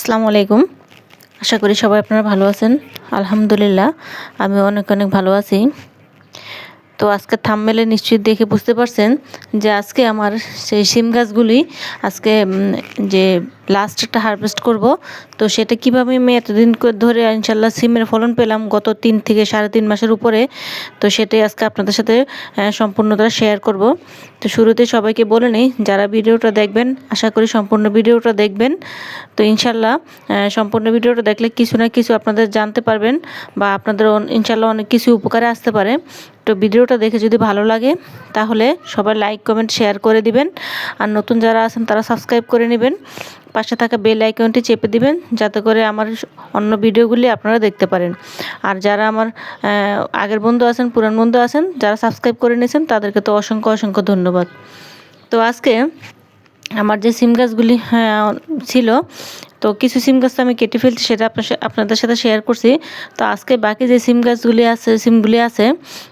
আসসালামু আলাইকুম। আশা করি সবাই আপনারা ভালো আছেন। আলহামদুলিল্লাহ, আমি অনেক অনেক ভালো আছি। তো আজকে থামমেলে নিশ্চিত দেখে বুঝতে পারছেন যে আজকে আমার সেই সিম গাছগুলি, আজকে যে লাস্ট একটা হারভেস্ট করব। তো সেটা কীভাবে আমি এতদিন ধরে ইনশাল্লাহ সিমের ফলন পেলাম, গত তিন থেকে সাড়ে তিন মাসের উপরে, তো সেটাই আজকে আপনাদের সাথে সম্পূর্ণতা শেয়ার করব। তো শুরুতে সবাইকে বলে নিই, যারা ভিডিওটা দেখবেন, আশা করি সম্পূর্ণ ভিডিওটা দেখবেন। তো ইনশাল্লাহ সম্পূর্ণ ভিডিওটা দেখলে কিছু না কিছু আপনাদের জানতে পারবেন, বা আপনাদের ইনশাল্লাহ অনেক কিছু উপকারে আসতে পারে। তো ভিডিওটা দেখে যদি ভালো লাগে, তাহলে সবাই লাইক কমেন্ট শেয়ার করে দিবেন। আর নতুন যারা আছেন, তারা সাবস্ক্রাইব করে নেবেন। পাশে থাকা বেল আইকনটি চেপে দিবেন যাতে করে আমার অন্য ভিডিওগুলি আপনারা দেখতে পারেন। আর যারা আমার আগের বন্ধু আছেন পুরান বন্ধু আছেন যারা সাবস্ক্রাইব করে নিয়েছেন তাদেরকে তো অসংখ্য অসংখ্য ধন্যবাদ। তো আজকে আমার যে সিম গাছগুলি হ্যাঁ, ছিল তো কিছু সিম গাছ তো আমি কেটে ফেলছি, সেটা আপনার আপনাদের সাথে শেয়ার করছি। তো আজকে বাকি যে সিম গাছগুলি আছে, সিমগুলি আছে,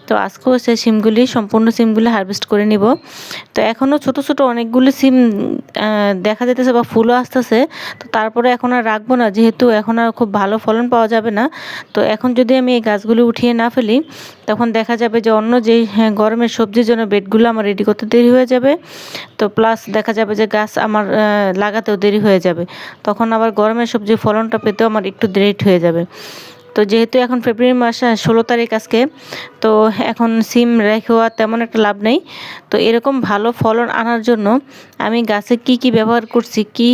তো আজকেও সেই সিমগুলি, সম্পূর্ণ সিমগুলি হারভেস্ট করে নিব। তো এখনও ছোট ছোট অনেকগুলি সিম দেখা যেতেছে বা ফুলও আসতেছে। তো তারপরে এখন আর রাখব না, যেহেতু এখন আর খুব ভালো ফলন পাওয়া যাবে না। তো এখন যদি আমি এই গাছগুলি উঠিয়ে না ফেলি তখন দেখা যাবে যে অন্য যেই হ্যাঁ, গরমের সবজির জন্য বেডগুলো আমার রেডি করতে দেরি হয়ে যাবে। তো প্লাস দেখা যাবে যে গাছ আমার লাগাতেও দেরি হয়ে যাবে। তখন আবার গরমের সবজির ফলনটা পেতেও আমার একটু লেট হয়ে যাবে। তো যেহেতু এখন ফেব্রুয়ারি মাস ষোলো তারিখ আজকে তো এখন সিম রেখেও আর তেমন একটা লাভ নেই। তো এরকম ভালো ফলন আনার জন্য আমি গাছে কি কি ব্যবহার করছি কি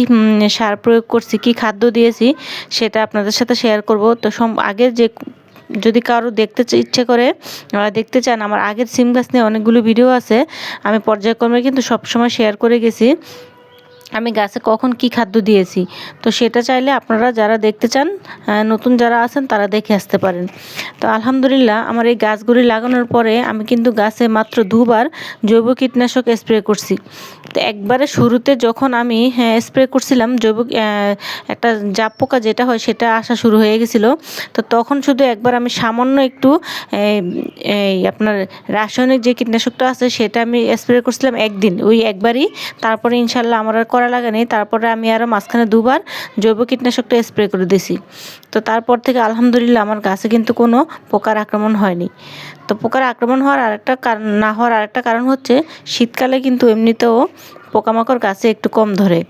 সার প্রয়োগ করছি কি খাদ্য দিয়েছি সেটা আপনাদের সাথে শেয়ার করব। তো সব আগের যে যদি কারও দেখতে ইচ্ছে করে দেখতে চান, আমার আগের সিম গাছ নিয়ে অনেকগুলো ভিডিও আছে, আমি পর্যায়ক্রমে কিন্তু সবসময় শেয়ার করে গেছি। আমি গাছে কখন কি খাদ্য দিয়েছি। তো সেটা চাইলে আপনারা যারা দেখতে চান নতুন যারা আছেন তারা দেখে আসতে পারেন। তো আলহামদুলিল্লাহ আমার এই গাছগুলি লাগানোর পরে আমি কিন্তু গাছে মাত্র দুবার জৈব কীটনাশক স্প্রে করছি। তো একবারে শুরুতে যখন আমি হ্যাঁ স্প্রে করছিলাম, জৈব একটা জাপ পোকা যেটা হয় সেটা আসা শুরু হয়ে গেছিল। তো তখন শুধু একবার আমি সামান্য একটু, এই আপনার রাসায়নিক যে কীটনাশকটা আছে সেটা আমি স্প্রে করছিলাম একদিন। ওই একবারই, তারপরে ইনশাল্লাহ আমার আর করা লাগে নেই। তারপরে আমি আরও মাঝখানে দুবার জৈব কীটনাশকটা স্প্রে করে দিছি তো তারপর থেকে আলহামদুলিল্লাহ আমার গাছে কিন্তু কোনো পোকার আক্রমণ হয়নি। তো পোকার আক্রমণ হওয়ার আরেকটা কারণ না হওয়ার আরেকটা কারণ হচ্ছে শীতকালে কিন্তু এমনিতেও পোকামাকড় গাছে একটু কম ধরে।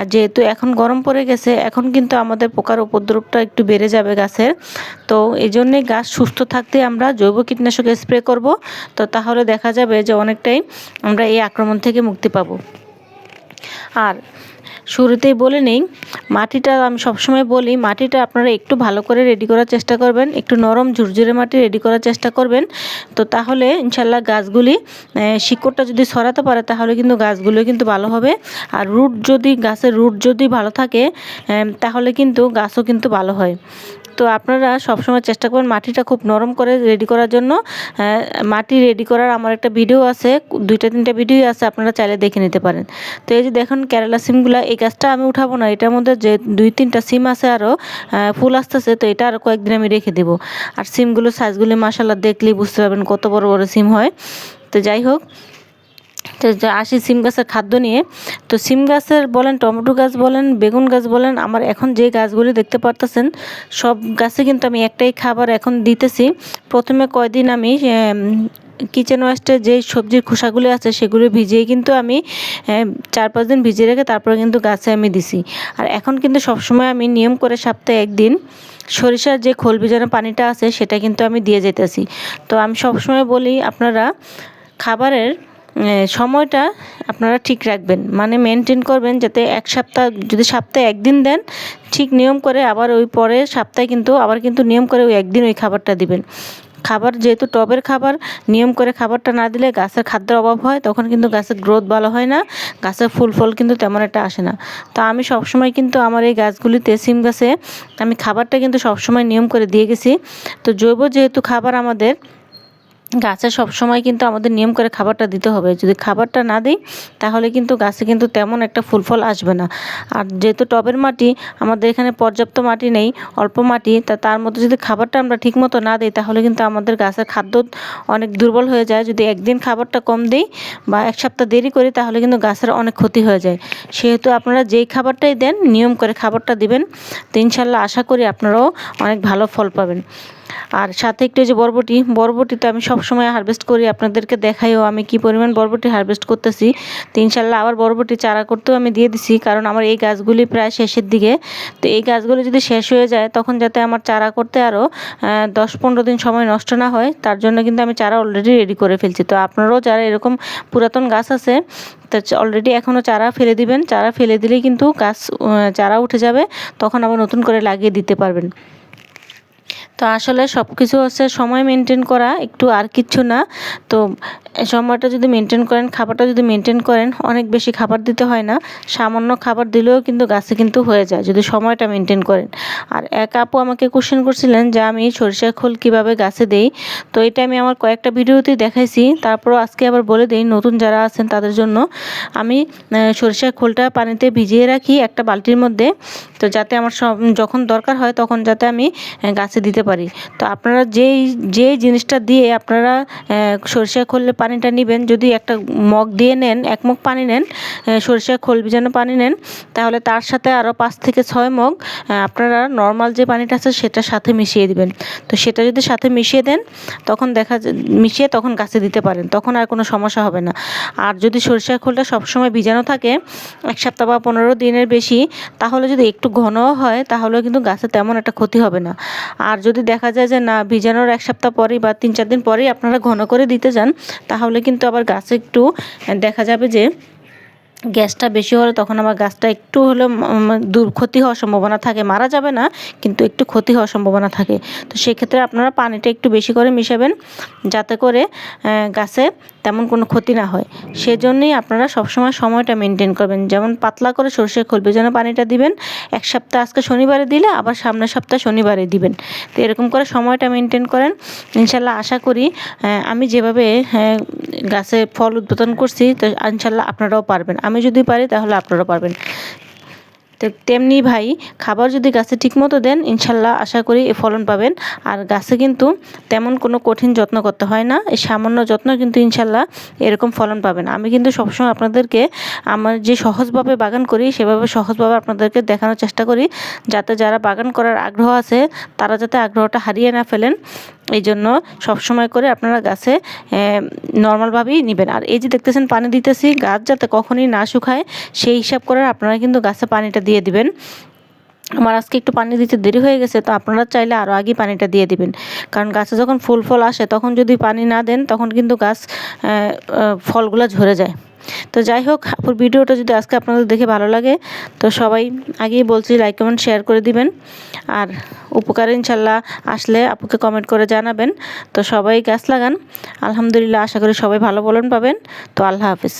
আর যেহেতু এখন গরম পড়ে গেছে, এখন কিন্তু আমাদের পোকার উপদ্রবটা একটু বেড়ে যাবে গাছের। তো এই জন্যে গাছ সুস্থ থাকতে আমরা জৈব কীটনাশক স্প্রে করব। তো তাহলে দেখা যাবে যে অনেকটাই আমরা এই আক্রমণ থেকে মুক্তি পাবো। আর শুরুতেই বলে নেই, মাটিটা আমি সবসময় বলি, মাটিটা আপনারা একটু ভালো করে রেডি করার চেষ্টা করবেন, একটু নরম ঝুরঝুরে মাটি রেডি করার চেষ্টা করবেন। তো তাহলে ইনশাল্লাহ গাছগুলি শিকড়টা যদি সরাতে পারে তাহলে কিন্তু গাছগুলো কিন্তু ভালো হবে। আর রুট যদি, গাছের রুট যদি ভালো থাকে তাহলে কিন্তু গাছও কিন্তু ভালো হয়। তো আপনারা সবসময় চেষ্টা করবেন মাটিটা খুব নরম করে রেডি করার জন্য। মাটি রেডি করার আমার একটা ভিডিও আছে, দুইটা তিনটা ভিডিও আছে, আপনারা চাইলে দেখে নিতে পারেন। তো এই যে দেখুন কেরালা সিমগুলো এই গাছটা আমি উঠাবো না, এটার মধ্যে যে দুই তিনটা সিম আছে আরও ফুল আসতেছে, তো এটা আরও কয়েকদিন আমি রেখে দেবো। আর সিমগুলো সাইজগুলি মাসাল্লাহ দেখলেই বুঝতে পারবেন কত বড় বড় সিম হয়। তো যাই হোক তো আসি সিম গাছের খাদ্য নিয়ে, তো সিম গাছের বলেন, টমেটো গাছ বলেন, বেগুন গাছ বলেন, আমার এখন যে গাছগুলি দেখতে পারতেছেন, সব গাছে কিন্তু আমি একটাই খাবার এখন দিতেছি। প্রথমে কয়দিন আমি কিচেন ওয়েস্টের যে সবজির খোসাগুলি আছে, সেগুলো ভিজিয়ে কিন্তু আমি চার পাঁচ দিন ভিজিয়ে রেখে তারপরে কিন্তু গাছে আমি দিছি। আর এখন কিন্তু সবসময় আমি নিয়ম করে সপ্তাহে একদিন সরিষার যে খোল ভিজানো পানিটা আছে, সেটা কিন্তু আমি দিয়ে যেতেছি তো আমি সবসময় বলি, আপনারা খাবারের সময়টা আপনারা ঠিক রাখবেন। মানে মেনটেন করবেন যাতে এক সপ্তাহ, যদি সপ্তাহে একদিন দেন, ঠিক নিয়ম করে আবার ওই পরে সপ্তাহে কিন্তু, আবার কিন্তু নিয়ম করে ওই একদিন ওই খাবারটা দিবেন। খাবার যেহেতু টবের খাবার, নিয়ম করে খাবারটা না দিলে গাছের খাদ্যের অভাব হয়, তখন কিন্তু গাছের গ্রোথ ভালো হয় না, গাছের ফুল ফল কিন্তু তেমন একটা আসে না। তো আমি সবসময় কিন্তু আমার এই গাছগুলিতে সিম গাছে, আমি খাবারটা কিন্তু সবসময় নিয়ম করে দিয়ে গেছি। তো জৈব যেহেতু খাবার আমাদের গাছে সবসময় কিন্তু আমাদের নিয়ম করে খাবারটা দিতে হবে। যদি খাবারটা না দিই, তাহলে কিন্তু গাছে কিন্তু তেমন একটা ফুল ফল আসবে না। আর যেহেতু টবের মাটি, আমাদের এখানে পর্যাপ্ত মাটি নেই, অল্প মাটি, তা তার মধ্যে যদি খাবারটা আমরা ঠিকমতো না দিই, তাহলে কিন্তু আমাদের গাছের খাদ্য অনেক দুর্বল হয়ে যায়। যদি একদিন খাবারটা কম দিই বা এক সপ্তাহ দেরি করি, তাহলে কিন্তু গাছের অনেক ক্ষতি হয়ে যায়। সেহেতু আপনারা যেই খাবারটাই দেন, নিয়ম করে খাবারটা দিবেন। তো ইনশাল্লাহ আশা করি আপনারাও অনেক ভালো ফল পাবেন। আর সাথে একটু যে বরবটি বরবটি তো আমি সবসময় হারভেস্ট করি, আপনাদেরকে দেখাইও আমি কি পরিমাণ বরবটি হারভেস্ট করতেছি। তো ইনশাল্লাহ আবার বরবটি চারা করতেও আমি দিয়ে দিছি, কারণ আমার এই গাছগুলি প্রায় শেষের দিকে। তো এই গাছগুলি যদি শেষ হয়ে যায়, তখন যাতে আমার চারা করতে আরও দশ পনেরো দিন সময় নষ্ট না হয়, তার জন্য কিন্তু আমি চারা অলরেডি রেডি করে ফেলছি। তো আপনারাও যারা এরকম পুরাতন গাছ আছে, তো অলরেডি এখনও চারা ফেলে দিবেন। চারা ফেলে দিলেই কিন্তু গাছ চারা উঠে যাবে, তখন আবার নতুন করে লাগিয়ে দিতে পারবেন। তো আসলে সব কিছু হচ্ছে সময় মেনটেন করা একটু আর কিছু না। তো সময়টা যদি মেনটেন করেন, খাবারটা যদি মেনটেন করেন, অনেক বেশি খাবার দিতে হয় না। সামান্য খাবার দিলেও কিন্তু গাছে কিন্তু হয়ে যায়, যদি সময়টা মেনটেন করেন। আর এক আপু আমাকে কোশ্চেন করছিলেন যে, আমি সরিষা খোল কীভাবে গাছে দেই? তো এটা আমি আমার কয়েকটা ভিডিওতেই দেখাইছি। তারপরও আজকে আবার বলে দিই, নতুন যারা আছেন তাদের জন্য। আমি সরিষার খোলটা পানিতে ভিজিয়ে রাখি একটা বালতির মধ্যে, তো যাতে আমার যখন দরকার হয় তখন যাতে আমি গাছে দিতে পারি। তো আপনারা যেই যেই জিনিসটা দিয়ে আপনারা সরিষা খোলে পানিটা নেবেন, যদি একটা মগ দিয়ে নেন, এক মগ পানি নেন সরিষা খোল ভিজানো পানি নেন, তাহলে তার সাথে আরও পাঁচ থেকে ছয় মগ আপনারা নর্মাল যে পানিটা আছে সেটার সাথে মিশিয়ে দিবেন। তো সেটা যদি সাথে মিশিয়ে দেন, তখন দেখা মিশিয়ে তখন গাছে দিতে পারেন, তখন আর কোনো সমস্যা হবে না। আর যদি সরিষার খোলটা সবসময় ভিজানো থাকে, এক সপ্তাহ বা পনেরো দিনের বেশি, তাহলে যদি একটু ঘনও হয়, তাহলেও কিন্তু গাছে তেমন একটা ক্ষতি হবে না। আর যদি দেখা যায় যে না, ভিজানোর এক সপ্তাহ পরেই বা তিন চার দিন পরেই আপনারা ঘন করে দিতে যান তাহলে কিন্তু আবার গাছে একটু দেখা যাবে যে গ্যাসটা বেশি হলে তখন আমার গাছটা একটু হলেও দূর ক্ষতি হওয়ার সম্ভাবনা থাকে। মারা যাবে না, কিন্তু একটু ক্ষতি হওয়ার সম্ভাবনা থাকে। তো সেক্ষেত্রে আপনারা পানিটা একটু বেশি করে মিশাবেন, যাতে করে গাছে তেমন কোনো ক্ষতি না হয়। সেজন্যই আপনারা সবসময় সময়টা মেনটেন করবেন। যেমন পাতলা করে সর্ষে খোল যেন পানিটা দিবেন। এক সপ্তাহ আজকে শনিবারে দিলে, আবার সামনের সপ্তাহ শনিবারে দিবেন। তো এরকম করে সময়টা মেনটেন করেন। ইনশাল্লাহ আশা করি আমি যেভাবে গাছে ফল উদ্বোধন করছি, তো ইনশাল্লাহ আপনারাও পারবেন। আমি যদি পারি, তাহলে আপনারাও পারবেন। তো, তেমনি ভাই খাবার যদি গাছে ঠিকমতো দেন, ইনশাল্লাহ আশা করি এ ফলন পাবেন। আর গাছে কিন্তু তেমন কোনো কঠিন যত্ন করতে হয় না। এই সামান্য যত্ন কিন্তু ইনশাল্লাহ এরকম ফলন পাবেন। আমি কিন্তু সবসময় আপনাদেরকে আমার যে সহজভাবে বাগান করি, সেভাবে সহজভাবে আপনাদেরকে দেখানোর চেষ্টা করি। যাতে যারা বাগান করার আগ্রহ আছে, তারা যাতে আগ্রহটা হারিয়ে না ফেলেন। এই জন্য সবসময় করে আপনারা গাছে নর্মালভাবেই নেবেন। আর এই যে দেখতেছেন পানি দিতেছি, গাছ যাতে কখনই না শুকায়, সেই হিসাব করে আপনারা কিন্তু গাছে পানিটা দিয়ে দিবেন। আমার আজকে একটু পানি দিতে দেরি হয়ে গেছে, তো আপনারা চাইলে আরও আগে পানিটা দিয়ে দিবেন। কারণ গাছে যখন ফুল ফল আসে, তখন যদি পানি না দেন, তখন কিন্তু গাছ ফলগুলো ঝরে যায়। তো যাই হোক, আপুর ভিডিওটা যদি আজকে আপনাদের দেখে ভালো লাগে, তো সবাই আগেই বলছি লাইক কমেন্ট শেয়ার করে দিবেন। আর উপকার ইনশাল্লাহ আসলে আপুকে কমেন্ট করে জানাবেন। তো সবাই গাছ লাগান। আলহামদুলিল্লাহ, আশা করি সবাই ভালো বলন পাবেন। তো আল্লাহ হাফিজ।